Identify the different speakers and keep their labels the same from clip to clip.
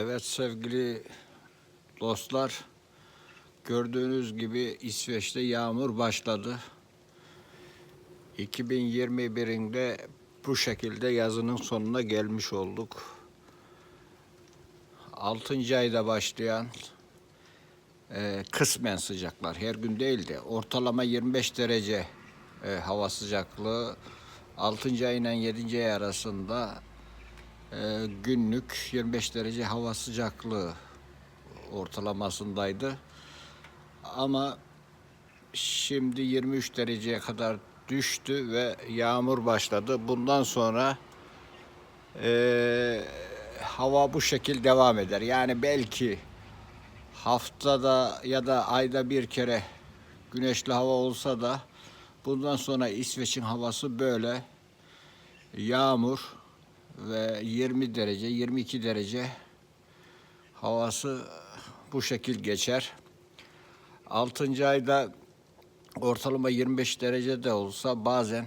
Speaker 1: Evet sevgili dostlar, gördüğünüz gibi İsveç'te yağmur başladı. 2021'inde bu şekilde yazının sonuna gelmiş olduk. 6. ayda başlayan e, kısmen sıcaklar, her gün değil de ortalama 25 derece e, hava sıcaklığı 6. ay ile 7. ay arasında e, günlük 25 derece hava sıcaklığı ortalamasındaydı. Ama şimdi 23 dereceye kadar düştü ve yağmur başladı. Bundan sonra e, hava bu şekil devam eder. Yani belki haftada ya da ayda bir kere güneşli hava olsa da bundan sonra İsveç'in havası böyle yağmur ve 20 derece 22 derece havası bu şekil geçer. 6. ayda ortalama 25 derece de olsa bazen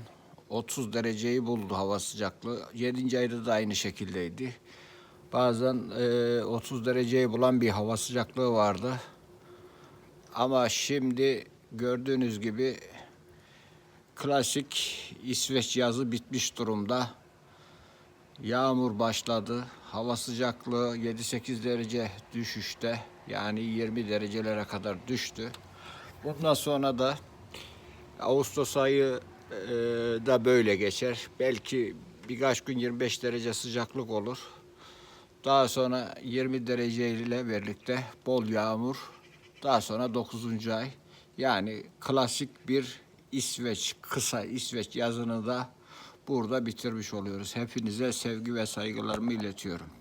Speaker 1: 30 dereceyi buldu hava sıcaklığı. 7. ayda da aynı şekildeydi. Bazen e, 30 dereceyi bulan bir hava sıcaklığı vardı. Ama şimdi gördüğünüz gibi klasik İsveç yazı bitmiş durumda. Yağmur başladı. Hava sıcaklığı 7-8 derece düşüşte. Yani 20 derecelere kadar düştü. Bundan sonra da Ağustos ayı e, da böyle geçer. Belki birkaç gün 25 derece sıcaklık olur. Daha sonra 20 derece ile birlikte bol yağmur. Daha sonra 9. ay. Yani klasik bir İsveç, kısa İsveç yazını da burada bitirmiş oluyoruz. Hepinize sevgi ve saygılarımı iletiyorum.